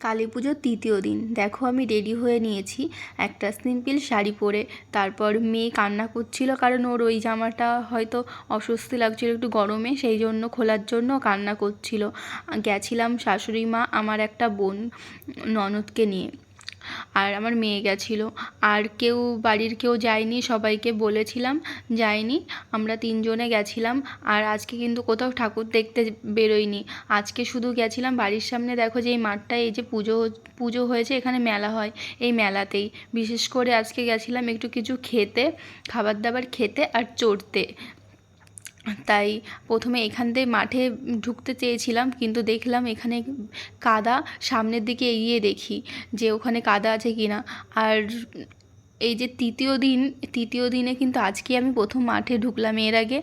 কালী পুজোর তৃতীয় দিন। দেখো আমি রেডি হয়ে নিয়েছি একটা সিম্পল শাড়ি পরে। তারপর মেয়ে কান্না করছিল কারণ ওর ওই জামাটা হয়তো অস্বস্তি লাগছিল একটু গরমে, সেই জন্য খোলার জন্য কান্না করছিল। গেছিলাম শাশুড়ি মা, আমার একটা বোন ননদকে নিয়ে। আর আমার মেয়ে গেছিল। আর কেউ বাড়ির কেউ যায়নি, সবাইকে বলেছিলাম যায়নি। আমরা তিনজনে গেছিলাম, আর আজকে কিন্তু কোথাও ঠাকুর দেখতে বেরোইনি আজকে শুধু গেছিলাম, বাড়ির সামনে দেখো যে এই মাঠটায় এই যে পুজো পুজো হয়েছে, এখানে মেলা হয় এই মেলাতেই। বিশেষ করে আজকে গেছিলাম একটু কিছু খেতে, খাবার দাবার খেতে আর চড়তে। তাই প্রথমে এখান দিয়ে মাঠে ঢুকতে চেয়েছিলাম, কিন্তু দেখলাম এখানে কাদা সামনের দিকে এগিয়ে দেখি যে ওখানে কাদা আছে কি না আর এই যে তৃতীয় দিন, তৃতীয় দিনে কিন্তু আজকে আমি প্রথম মাঠে ঢুকলাম এর আগে,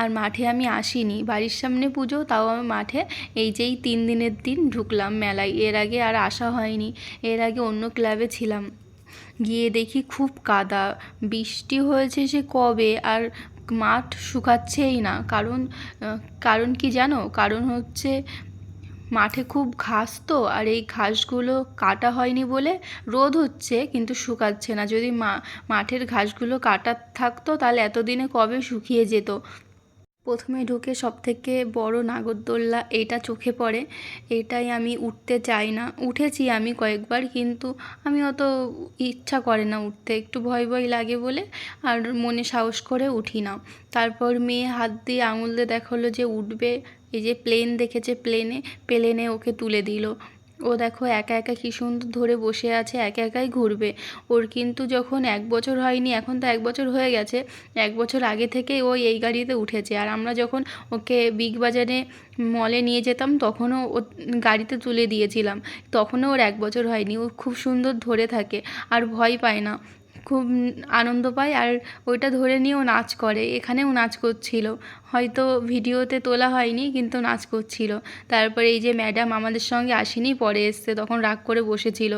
আর মাঠে আমি আসিনি। বাড়ির সামনে পুজো, তাও আমি মাঠে এই যেই তিন দিনের দিন ঢুকলাম মেলায়। এর আগে আর আসা হয়নি। এর আগে অন্য ক্লাবে ছিলাম। গিয়ে দেখি খুব কাদা। বৃষ্টি হয়েছে সে কবে? আর মাঠ শুকাচ্ছেই না। কারণ কারণ কি জানো? কারণ হচ্ছে মাঠে খুব ঘাস তো, আর এই ঘাসগুলো কাটা হয়নি বলে রোদ হচ্ছে, কিন্তু শুকাচ্ছে না। যদি মা, মাঠের ঘাসগুলো কাটা থাকতো, তাহলে এতদিনে কবে শুকিয়ে যেত? প্রথমে ঢুকে সব থেকে বড় নাগরদোল্লা এটা চোখে পড়ে। এটাই আমি উঠতে চাই না। উঠেছি আমি কয়েকবার কিন্তু আমি অত ইচ্ছা করে না উঠতে। একটু ভয় ভয় লাগে বলে আর মনে সাহস করে উঠি না। তারপর মেয়ে হাত দিয়ে আঙুল দিয়ে দেখাল যে উঠবে। এই যে প্লেন দেখেছে প্লেনে প্লেনে ওকে তুলে দিল। ও দেখো একা একা কী সুন্দর ধরে বসে আছে, একা একাই ঘুরবে। ওর কিন্তু যখন এক বছর হয়নি, এখন তো এক বছর হয়ে গেছে, এক বছর আগে থেকেই ও এই গাড়িতে উঠেছে। আর আমরা যখন ওকে বিগ বাজারে মলে নিয়ে যেতাম, তখনও ও গাড়িতে তুলে দিয়েছিলাম। তখনও ওর এক বছর হয়নি, ও খুব সুন্দর ধরে থাকে, আর ভয় পায় না। খুব আনন্দ পায় আর ওইটা ধরে নিয়ে ও নাচ করে। এখানেও নাচ করছিল। হয়তো ভিডিওতে তোলা হয়নি, কিন্তু নাচ করছিল। তারপরে এই যে ম্যাডাম আমাদের সঙ্গে আসেনি, পরে এসছে, তখন রাগ করে বসেছিল।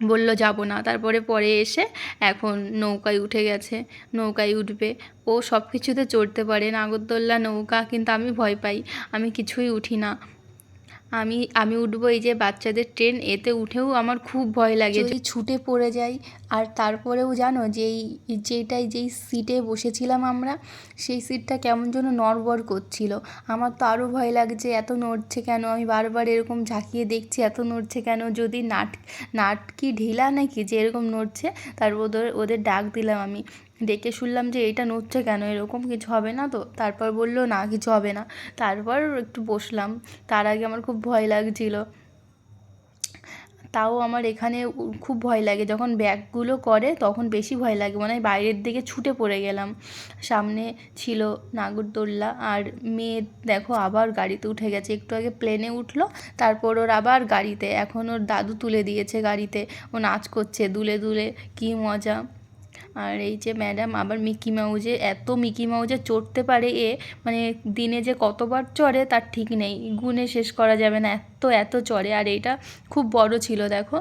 বলল, যাব না। তারপরে পরে এসে এখন নৌকায় উঠে গেছে, নৌকায় উঠবে। ও সব কিছুতে চড়তে পারে। নাগরদোল্লা নৌকা, কিন্তু আমি ভয় পাই। আমি কিছুই উঠি না। আমি আমি উঠবো এই যে বাচ্চাদের ট্রেন এতে উঠেও আমার খুব ভয় লাগে। যদি ছুটে পড়ে যাই, আর তারপরেও জানো যেই, যেটাই যেই সিটে বসেছিলাম আমরা, সেই সিটটা কেমন যেন নড়বড় করছিল। আমার তো আরও ভয় লাগছে, এত নড়ছে কেন? আমি বারবার এরকম ঝাঁকিয়ে দেখছি, এত নড়ছে কেন? যদি নাট নাট কি ঢিলা নাকি যে এরকম নড়ছে তারপর ওদের ওদের ডাক দিলাম আমি। ডেকে শুনলাম যে এটা নড়ছে কেন? এরকম কিছু হবে না তো? তারপর বলল, না, কিছু হবে না। তারপর একটু বসলাম। তার আগে আমার খুব ভয় লাগছিল। তাও আমার এখানে খুব ভয় লাগে। যখন ব্যাগগুলো করে, তখন বেশি ভয় লাগে। মনে বাইরের দিকে ছুটে পড়ে গেলাম। সামনে ছিল নাগরদোল্লা আর মেয়ে, দেখো, আবার গাড়িতে উঠে গেছে। একটু আগে প্লেনে উঠল, তারপর ওর আবার গাড়িতে। এখন ওর দাদু তুলে দিয়েছে গাড়িতে। ও নাচ করছে, দুলে দুলে। কী মজা। আর এই যে ম্যাডাম আবার মিকি মাউজে এত মিকি মাউজে চড়তে পারে এ মানে দিনে যে কতবার চড়ে তার ঠিক নেই। গুণে শেষ করা যাবে না, এত এত চড়ে। আর এইটা খুব বড় ছিল, দেখো।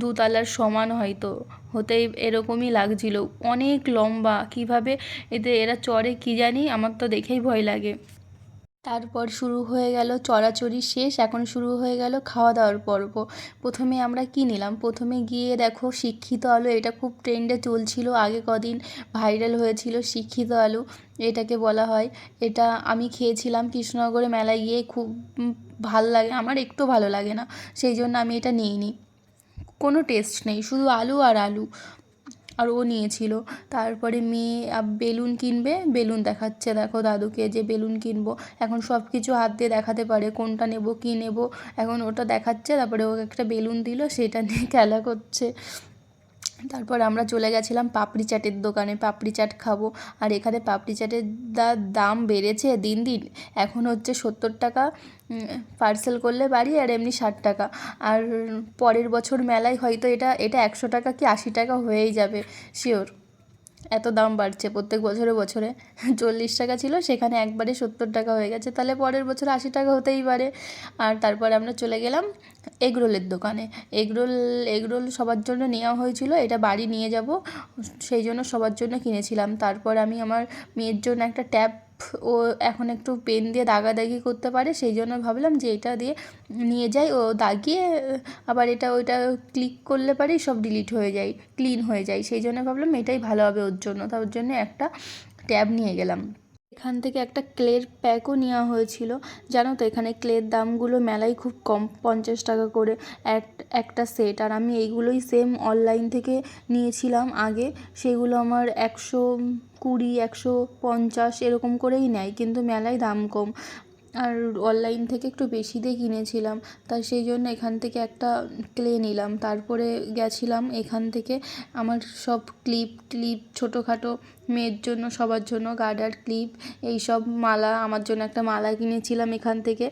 দুতলার সমান হয়তো, হতেই এরকমই লাগছিল। অনেক লম্বা, কীভাবে এতে এরা চড়ে কি জানি, আমার তো দেখেই ভয় লাগে। তারপর শুরু হয়ে গেল চড়াচড়ি শেষ, এখন শুরু হয়ে গেল খাওয়া দাওয়ার পর্ব। প্রথমে আমরা কী নিলাম? প্রথমে গিয়ে দেখো শিক্ষিত আলু, এটা খুব ট্রেন্ডে চলছিল, আগে কদিন ভাইরাল হয়েছিল শিক্ষিত আলু, এটাকে বলা হয়। এটা আমি খেয়েছিলাম কৃষ্ণনগরে মেলায় গিয়ে খুব ভালো লাগে, আমার একটু ভালো লাগে না, সেই জন্য আমি এটা নিইনি। কোনো টেস্ট নেই, শুধু আলু আর আলু। আর ও নিয়েছিল। তারপরে মেয়ে বেলুন কিনবে, বেলুন দেখাচ্ছে। দেখো দাদুকে যে বেলুন কিনবো। এখন সব কিছু হাত দিয়ে দেখাতে পারে, কোনটা নেব, কী নেব। এখন ওটা দেখাচ্ছে, তারপরে ও একটা বেলুন দিল, সেটা নিয়ে খেলা করছে। তারপর আমরা চলে গেছিলাম পাপড়ি চাটের দোকানে। পাপড়ি চাট খাব। আর এখানে পাপড়ি চাটের দাম বেড়েছে দিন দিন। এখন হচ্ছে সত্তর টাকা পার্সেল করলে বাড়ি আর এমনি ষাট টাকা। আর পরের বছর মেলায় হয়তো এটা এটা একশো টাকা কি আশি টাকা হয়েই যাবে শিওর এত দাম বাড়ছে প্রত্যেক বছরে বছরে। চল্লিশ টাকা ছিল, সেখানে একবারে সত্তর টাকা হয়ে গেছে। তাহলে পরের বছর আশি টাকা হতেই পারে। আর তারপরে আমরা চলে গেলাম এগরোলের দোকানে। এগরোল এগরোল সবার জন্য নেওয়া হয়েছিল, এটা বাড়ি নিয়ে যাব। সেই জন্য সবার জন্য কিনেছিলাম। তারপর আমি আমার মেয়ের জন্য একটা ট্যাব ও এখন একটু পেন দিয়ে দাগাদাগি করতে পারে, সেই জন্য ভাবলাম যে এটা দিয়ে নিয়ে যাই। ও দাগিয়ে, আবার এটা, ওইটা ক্লিক করলে পারেই সব ডিলিট হয়ে যায় ক্লিন হয়ে যায়। সেই জন্য ভাবলাম এটাই ভালো হবে ওর জন্য। তার জন্য একটা ট্যাব নিয়ে গেলাম। এখান থেকে একটা ক্লের প্যাকও নেওয়া হয়েছিল। জানো তো, এখানে ক্লের দামগুলো মেলায় খুব কম, পঞ্চাশ টাকা করে এক, একটা সেট। আর আমি এইগুলোই সেম অনলাইন থেকে নিয়েছিলাম আগে। সেগুলো আমার একশো কুড়ি, একশো পঞ্চাশ এরকম করেই নেয়, কিন্তু মেলায় দাম কম। আর অনলাইন থেকে একটু বেশি দিয়ে কিনেছিলাম। তাই সেই জন্য এখান থেকে একটা ক্লে নিলাম। তারপরে গেছিলাম এখান থেকে আমার সব ক্লিপ ক্লিপ ছোটোখাটো মেয়ের জন্য, সবার জন্য গার্ডার ক্লিপ এইসব মালা, আমার জন্য একটা মালা কিনেছিলাম এখান থেকে।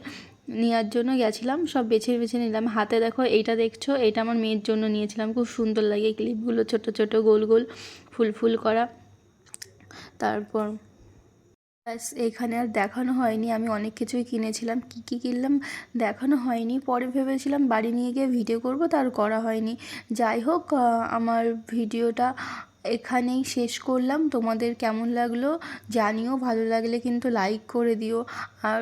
নেওয়ার জন্য গেছিলাম, সব বেছে বেছে নিলাম। হাতে দেখো এইটা দেখছ এটা আমার মেয়ের জন্য নিয়েছিলাম। খুব সুন্দর লাগে এই ক্লিপগুলো ছোটো ছোটো, গোল গোল, ফুল ফুল করা। তারপর ব্যাস, এখানে আর দেখানো হয়নি। আমি অনেক কিছুই কিনেছিলাম। কি কি কিনলাম? দেখানো হয়নি। পরে ভেবেছিলাম বাড়ি নিয়ে গিয়ে ভিডিও করব তার করা হয়নি। যাই হোক আমার ভিডিওটা এখানেই শেষ করলাম। তোমাদের কেমন লাগল জানিও, ভালো লাগলে কিন্তু লাইক করে দিও। আর